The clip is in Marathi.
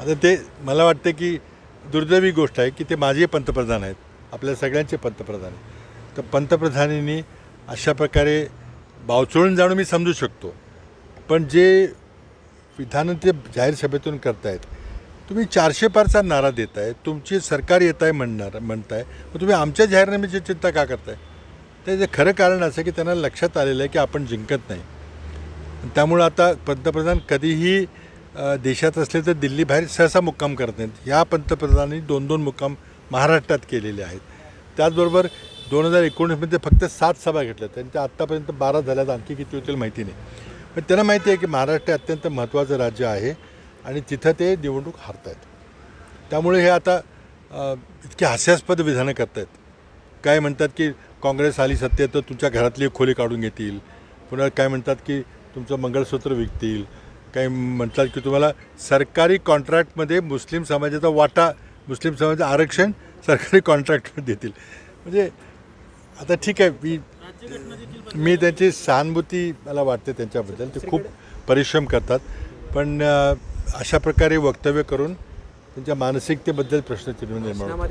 आता ते मला वाटतं की दुर्दैवी गोष्ट आहे की ते माझे पंतप्रधान आहेत. आपल्या सगळ्यांचे पंतप्रधान आहेत. तर पंतप्रधानांनी अशा प्रकारे बावचळून जाणं मी समजू शकतो. पण जे विधानं ते जाहीर सभेतून करतायत तुम्ही चारशे पारचा नारा देत आहे तुमची सरकार येत आहे म्हणणार म्हणताय मग तुम्ही आमच्या जाहीरनाम्याची चिंता का करताय? त्याचं खरं कारण असं की त्यांना लक्षात आलेलं आहे की आपण जिंकत नाही. त्यामुळं आता पंतप्रधान कधीही देशात असले तर दिल्लीबाहेर सहसा मुक्काम करत नाहीत. ह्या पंतप्रधानांनी दोन दोन मुक्काम महाराष्ट्रात केलेले आहेत. त्याचबरोबर दोन हजार एकोणीसमध्ये फक्त सात सभा घेतल्या त्यांच्या आत्तापर्यंत बारा झाल्यात. आणखी किती होतील माहिती नाही. पण त्यांना माहिती आहे की महाराष्ट्र अत्यंत महत्त्वाचं राज्य आहे आणि तिथं ते निवडणूक हारत आहेत त्यामुळे हे आता इतके इतकी हास्यास्पद विधानं करतायत. काय म्हणतात की काँग्रेस आली सत्तेत तर तुमच्या घरातली खोली काढून घेतील. पुन्हा काय म्हणतात की तुमचं मंगळसूत्र विकतील. काही म्हणतात की तुम्हाला सरकारी कॉन्ट्रॅक्टमध्ये मुस्लिम समाजाचा वाटा मुस्लिम समाजाचं आरक्षण सरकारी कॉन्ट्रॅक्ट देतील. म्हणजे आता ठीक आहे मी मी त्यांची सहानुभूती मला वाटते त्यांच्याबद्दल. ते खूप परिश्रम करतात. पण अशा प्रकारे वक्तव्य करून त्यांच्या मानसिकतेबद्दल प्रश्नचिन्ह निर्माण